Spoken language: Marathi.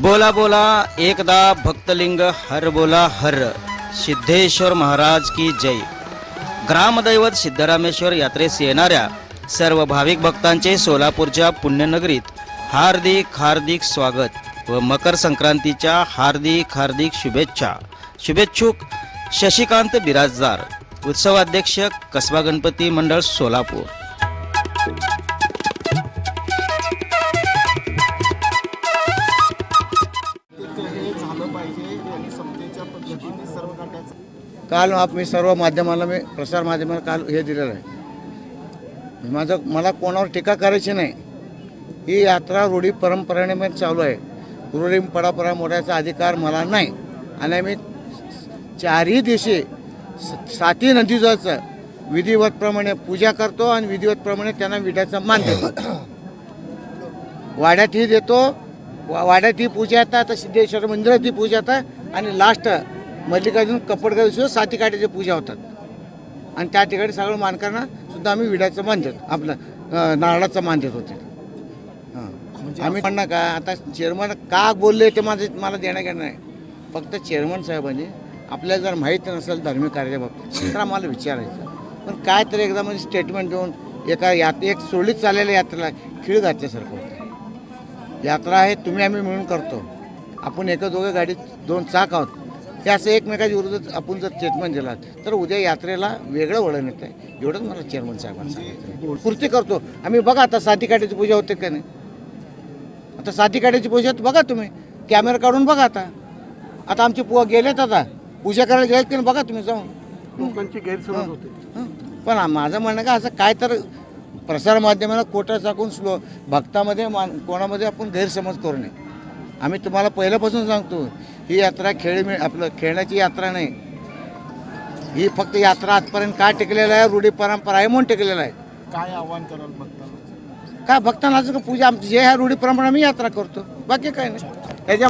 बोला बोला एकदा भक्तलिंग हर बोला हर. सिद्धेश्वर महाराज की जय. ग्रामदैवत सिद्धरामेश्वर यात्रेस येणाऱ्या सर्व भाविक भक्तांचे सोलापूरच्या पुण्यनगरीत हार्दिक हार्दिक स्वागत व मकर संक्रांतीच्या हार्दिक हार्दिक शुभेच्छा. शुभेच्छुक शशिकांत बिराजदार उत्सवाध्यक्ष कसबा गणपती मंडळ सोलापूर. झालं पाहिजे आणि समतेच्या पद्धतीने सर्व काल आप मी सर्व माध्यमाला मी प्रसार माध्यमाला काल हे दिलेलं आहे. माझं मला कोणावर टीका करायची नाही. ही यात्रा रूढी परंपरेने मी चालू आहे. रूढी परापरा मोडायचा अधिकार मला नाही. आणि मी चारही दिवशी स- साती नदीचं विधिवतप्रमाणे पूजा करतो आणि विधिवतप्रमाणे त्यांना विड्याचा मान देतो. वाड्यातही देतो वा- वाड्यात ही पूजा येतात तर सिद्धेश्वर मंदिरात ही पूजा येतात आणि लास्ट मल्लिकार्जुन कपडगा दिवशी साती काठीची पूजा होतात. आणि त्या ठिकाणी सगळं मानकांना सुद्धा आम्ही विड्याचं मान देतो आपलं नारळाचा मान देत होते. आम्ही म्हणणं का आता चेअरमन का बोलले ते माझं मला देणं घेणं नाही. फक्त चेअरमन साहेबांनी आपल्याला जर माहीत नसेल धार्मिक कार्याच्या बाबतीत तर आम्हाला विचारायचं. पण काय तरी एकदा म्हणजे स्टेटमेंट देऊन एका यात एक सोडीत चाललेल्या यात्रेला खीळ घातल्यासारखं यात्रा आहे तुम्ही आम्ही मिळून करतो. आपण एका दोघं गाडीत दोन चाक आहोत. हे असं एकमेकाच्या विरोधात आपण जर स्टेटमेंट दिला तर उद्या यात्रेला वेगळं वळण येतं आहे एवढंच मला चेअरमन साहेबांनी सांगितलं पूर्ती करतो. आम्ही बघा आता साती काठीची पूजा होते का नाही? आता साती काठीची पूजा बघा तुम्ही. कॅमेरा काढून बघा आता. आता आमचे पु गेलेत आता. पूजा करायला गेलेत की नाही बघा तुम्ही जाऊन. लोकांची गैरसमज होते. पण माझं म्हणणं का असं काय तर प्रसारमाध्यमाला कोटा टाकून स्लो भक्तामध्ये मान कोणामध्ये आपण गैरसमज करू नये. आम्ही तुम्हाला पहिल्यापासून सांगतो ही यात्रा खेळ मिळ आपलं खेळण्याची यात्रा नाही. ही फक्त यात्रा आजपर्यंत का टिकलेलं आहे रूढी परंपरा आहे म्हणून टिकलेलं आहे. काय आव्हान कराल भक्तांना? काय भक्तांना असं का पूजा आमची जे ह्या रूढी परंपरा मी यात्रा करतो. बाकी काय नाही. त्याच्या